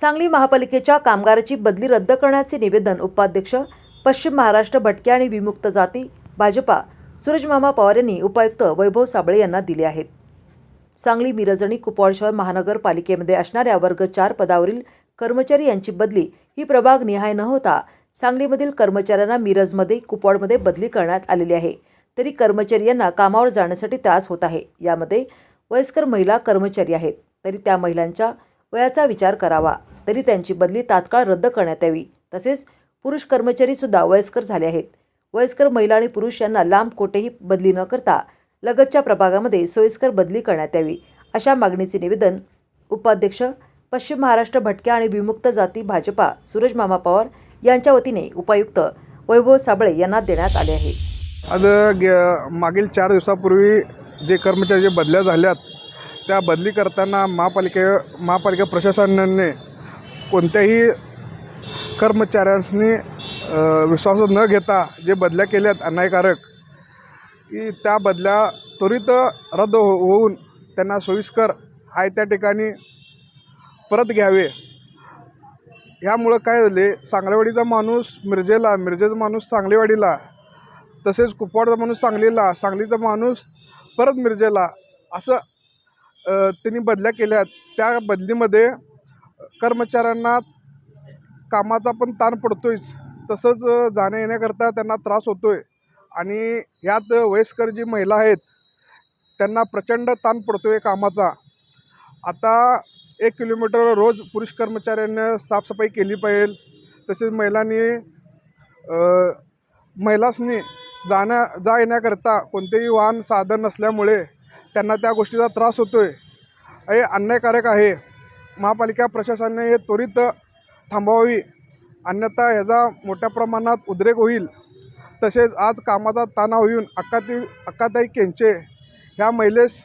सांगली महापालिकेच्या कामगाराची बदली रद्द करण्याचे निवेदन उपाध्यक्ष पश्चिम महाराष्ट्र भटके आणि विमुक्त जाती भाजपा सूरजमामा पवार यांनी उपायुक्त वैभव साबळे यांना दिले आहेत. सांगली मिरज आणि कुपवाड शहर महानगरपालिकेमध्ये असणाऱ्या वर्ग चार पदावरील कर्मचारी यांची बदली ही प्रभाग निहाय न होता सांगलीमधील कर्मचाऱ्यांना मिरजमध्ये कुपवाडमध्ये बदली करण्यात आलेली आहे. तरी कर्मचारी यांना कामावर जाण्यासाठी त्रास होत आहे. यामध्ये वयस्कर महिला कर्मचारी आहेत. तरी त्या महिलांच्या वयाचा विचार करावा. तरी त्यांची बदली तात्काळ रद्द करण्यात यावी. तसेच पुरुष कर्मचारी सुद्धा वयस्कर झाले आहेत. वयस्कर महिला आणि पुरुष यांना लांब कोठेही बदली न करता लगतच्या प्रभागामध्ये सोयीस्कर बदली करण्यात यावी अशा मागणीचे निवेदन उपाध्यक्ष पश्चिम महाराष्ट्र भटक्या आणि विमुक्त जाती भाजपा सूरज मामा पवार यांच्या वतीने उपायुक्त वैभव साबळे यांना देण्यात आले आहे. आज मागील चार दिवसापूर्वी जे कर्मचारी जे बदल्या झाल्यात त्या बदली करताना महापालिके महापालिका प्रशासनाने कोणत्याही कर्मचाऱ्यांनी विश्वास न घेता जे बदल्या केल्यात अन्यायकारक की त्या बदल्या त्वरित रद्द हो होऊन त्यांना सोयीस्कर आहे त्या ठिकाणी परत घ्यावे. ह्यामुळं काय झाले? सांगलेवाडीचा माणूस मिरजेला मिरजेचा माणूस सांगलेवाडीला तसेच कुपवाडचा माणूस सांगलीला सांगलीचा माणूस परत मिरजेला असं त्यांनी बदल्या केल्या त्या बदलीमध्ये कर्मचाऱ्यांना कामाचा पण ताण पडतोयच. तसंच जाण्या येण्याकरता त्यांना त्रास होतो आहे आणि ह्यात वयस्कर जी महिला आहेत त्यांना प्रचंड ताण पडतो आहे कामाचा. आता एक किलोमीटर रोज पुरुष कर्मचाऱ्यांना साफसफाई केली पाहिजे. तसेच महिलांनी महिलासनी जाण्या जा येण्याकरता कोणतेही वाहन साधन नसल्यामुळे त्यांना त्या गोष्टीचा त्रास होतो आहे हे अन्यायकारक आहे. महापालिका प्रशासनाने हे त्वरित थांबवावी. अन्यथा ह्याचा मोठ्या प्रमाणात उद्रेक होईल. तसेच आज कामाचा तणाव येऊन अक्काती अक्काताई केंचे ह्या महिलेस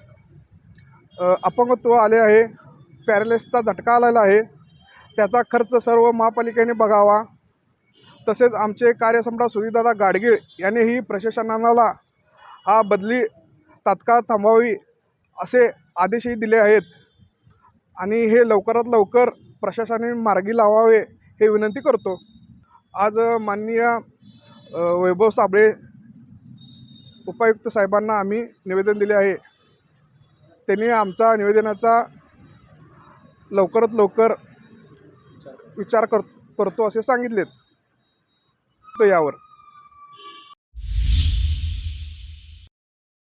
अपंगत्व आले आहे. पॅरलेसचा झटका आलेला आहे. त्याचा खर्च सर्व महापालिकेने बघावा. तसेच आमचे कार्यसम्राट सुधीरदादा गाडगीळ यांनीही प्रशासनाला हा बदली तात्काळ थांबवावी असे आदेशही दिले आहेत. आणि हे लवकरात लवकर प्रशासनाने मार्गी लावावे हे विनंती करतो. आज माननीय वैभव साबळे उपायुक्त साहेबांना आम्ही निवेदन दिले आहे. त्यांनी आमचा निवेदनाचा लवकरात लवकर विचार कर करतो असे सांगितलेत. तो यावर.